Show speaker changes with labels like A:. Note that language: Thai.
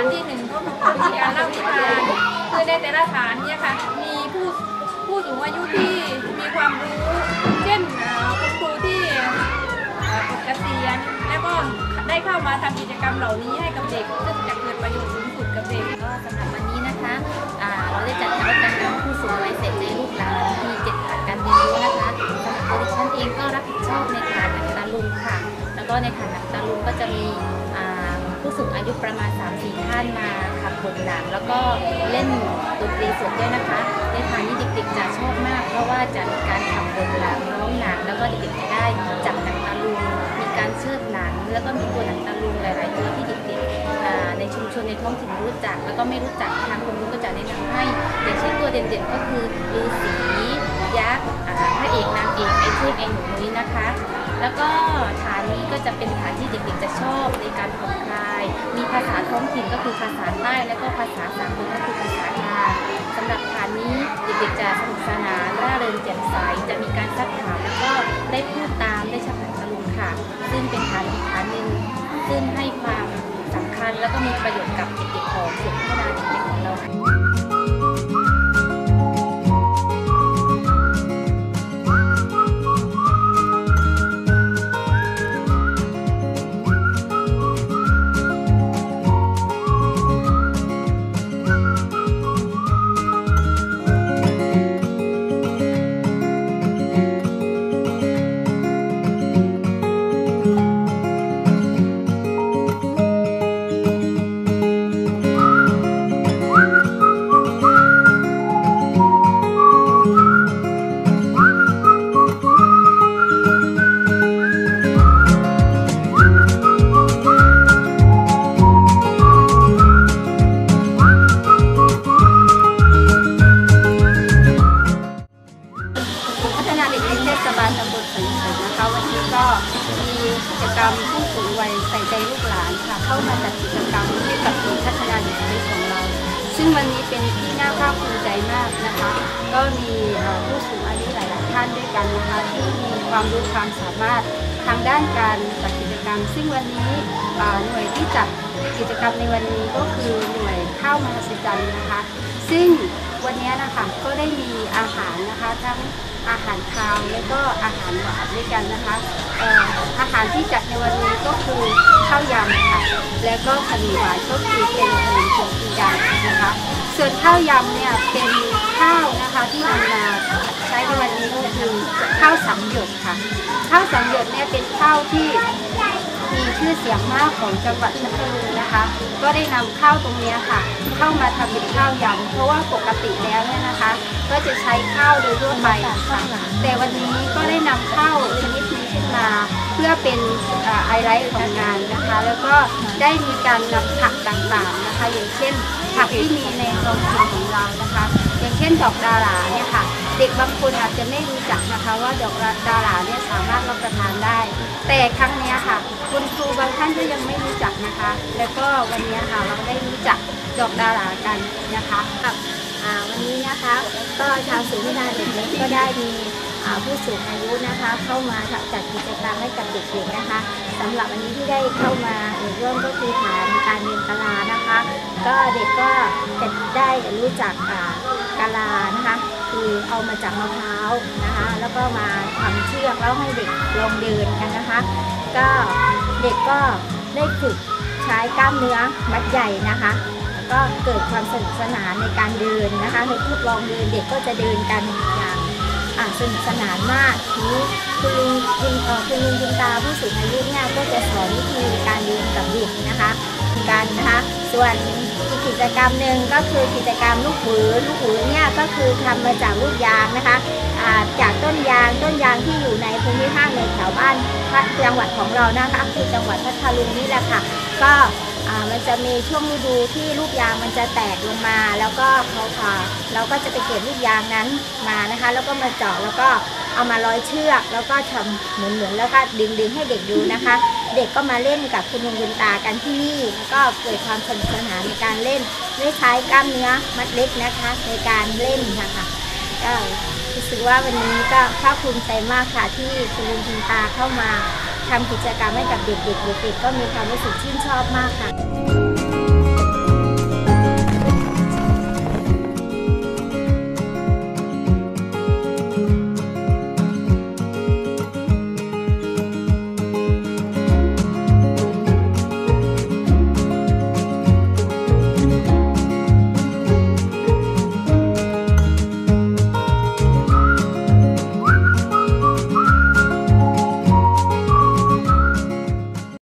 A: านที่หนึ่งก็คือการเล่านิทานคือในแต่ละฐานเนี่ยค่ะมีผู้ผู้สูงอายุที่มีความรู้ เช่นคุณครูที่ปลดเกษียณแล้วก็ได้เข้ามาทำกิจกรรมเหล่านี้ให้กับเด็กซึ่งจะเกิดประโยชน์สูงสุดกับเด็ก
B: ก็สำหรับวันนี้นะคะเราได้จัดนวัตกรรผู้สูงวัยเสร็จในลูกหลานมีเจ็ดฐานการเรียนรู้นะคะสำหรับตัวดิฉันเองก็รับผิดชอบในฐานหนังตาลุงค่ะ แล้วก็ในฐานหนังตาลุงก็จะมี ผู้สูงอายุประมาณ 3-4 ท่านมาขับบทหนังแล้วก็เล่นดนตรีสดด้วยนะคะ ในฐานนี้เด็กๆจะชอบมาก เพราะว่าจะมีการขับบทหนังร้องหนังแล้วก็เด็กๆจะได้จับหนังตาลุงมีการเชิดหนังแล้วก็มีตัวหนังตาลุงหลายๆตัวที่เด็กๆในชุมชนในท้องถิ่นรู้จัก แล้วก็ไม่รู้จักทางคุณลุงก็จะแนะนำให้อย่างเช่นตัวเด่นๆก็คือฤาษียักษ์อ่าพระเอกนางเอกไอ้เทพไอ้หนูนุ้นะคะ แล้วก็ฐานนี้ก็จะเป็นฐานที่เด็กๆจะชอบในการผ่อนคลาย มีภาษาท้องถิ่นก็คือภาษาใต้และก็ภาษาสากลก็คือภาษากลางสำหรับฐานนี้เด็กๆจะสนุกสนานร่าเริงแจ่มใสจะมีการซักถามแล้วก็ได้พูดตามได้ชักหนังตะลุงค่ะ ซึ่งเป็นฐานอีกฐานหนึ่งซึ่งให้ความสำคัญแล้วก็มีประโยชน์กับเด็กๆ
C: มิใจมากนะคะ ก็มีผู้สูงอายุหลายๆท่านด้วยกันนะคะที่มีความรู้ความสามารถทางด้านการจัดกิจกรรม ซึ่งวันนี้หน่วยที่จัดกิจกรรมในวันนี้ก็คือหน่วยข้าวมหัศจรรย์นะคะ ซึ่งวันนี้นะคะก็ได้มีอาหารนะคะทั้งอาหารคาวและก็อาหารหวานด้วยกันนะคะอาหารที่จัดในวันนี้ก็คือ ข้าวยำค่ะ และก็ขนมหวานก็คือเป็นขนมถั่วปีดำนะคะ ส่วนข้าวยำเนี่ยเป็นข้าวนะคะที่นำมาใช้ในวันนี้ก็คือข้าวสังหยดค่ะ ข้าวสังหยดเนี่ยเป็นข้าวที่มีชื่อเสียงมากของจังหวัดพัทลุงนะคะ ก็ได้นำข้าวตรงนี้ค่ะ เข้ามาทำเป็นข้าวยำเพราะว่าปกติแล้วเนี่ยนะคะ ก็จะใช้ข้าวโดยทั่วไปค่ะแต่วันนี้ก็ได้นำข้าวชนิดนี้ขึ้นมา พื่อเป็นไฮไลท์ของงานนะคะ แล้วก็ได้มีการนำผักต่างๆนะคะ อย่างเช่น ผักที่มีในท้องถิ่นของเรานะคะ อย่างเช่นดอกดาราเนี่ยค่ะ เด็กบางคนอาจจะไม่รู้จักนะคะว่าดอกดาราเนี่ยสามารถรับประทานได้ แต่ครั้งนี้ค่ะ คุณครูบางท่านก็ยังไม่รู้จักนะคะ แล้วก็วันนี้ค่ะเราได้รู้จักดอกดารากันนะคะ
B: วันนี้นะคะ ก็ทางศูนย์พัฒนาเด็กเล็กก็ได้มี ผู้สูงอายุนะคะ เข้ามาจัดกิจกรรมให้กับเด็กๆนะคะสำหรับวันนี้ที่ได้เข้ามาร่วมก็คือฐานการเรียนตลานะคะ ก็เด็กก็จะได้รู้จัก
D: กะลานะคะคือเอามาจากมะพร้าวนะคะ แล้วก็มาทำเชือกแล้วให้เด็กลองเดินกันนะคะ ก็เด็กก็ได้ฝึกใช้กล้ามเนื้อมัดใหญ่นะคะแล้วก็เกิดความสนุกสนานในการเดินนะคะในทดลองเดินเด็กก็จะเดินกัน อ่างอ่าสนุกสนานมากทีนี้คุณลุงคุณเอ่อคุณลุงคุณตาผู้สูงอายุเนี่ยก็จะสอนวิธีการเดินกับเด็กนะคะกันนะคะส่วนอีกกิจกรรมหนึ่งก็คือกิจกรรมลูกหวือลูกหวือเนี่ยก็คือทำมาจากลูกยางนะคะจากต้นยางต้นยางที่อยู่ในภูมิภาคในแถวบ้านพัทจังหวัดของเรานะคะคือจังหวัดพัทลุงนี่แหละค่ะก็ มันจะมีช่วงฤดูที่ลูกยางมันจะแตกลงมา แล้วก็เขาอ่าเราก็จะไปเก็บลูกยางนั้นมานะคะ แล้วก็มาเจาะแล้วก็เอามาร้อยเชือก แล้วก็ทำเหมือนเหมือนแล้วก็ดึงดึงให้เด็กดูนะคะ เด็กก็มาเล่นกับคุณลุงคุณตากันที่นี่ แล้วก็เกิดความสนุกสนานในการเล่นได้ใช้กล้ามเนื้อมัดเล็กนะคะ ในการเล่นนะคะก็รู้สึกว่าวันนี้ก็ภาคภูมิใจมากค่ะที่คุณลุงคุณตาเข้ามา ทำกิจกรรมให้กับเด็กๆเด็กๆก็มีความรู้สึกชื่นชอบมากค่ะ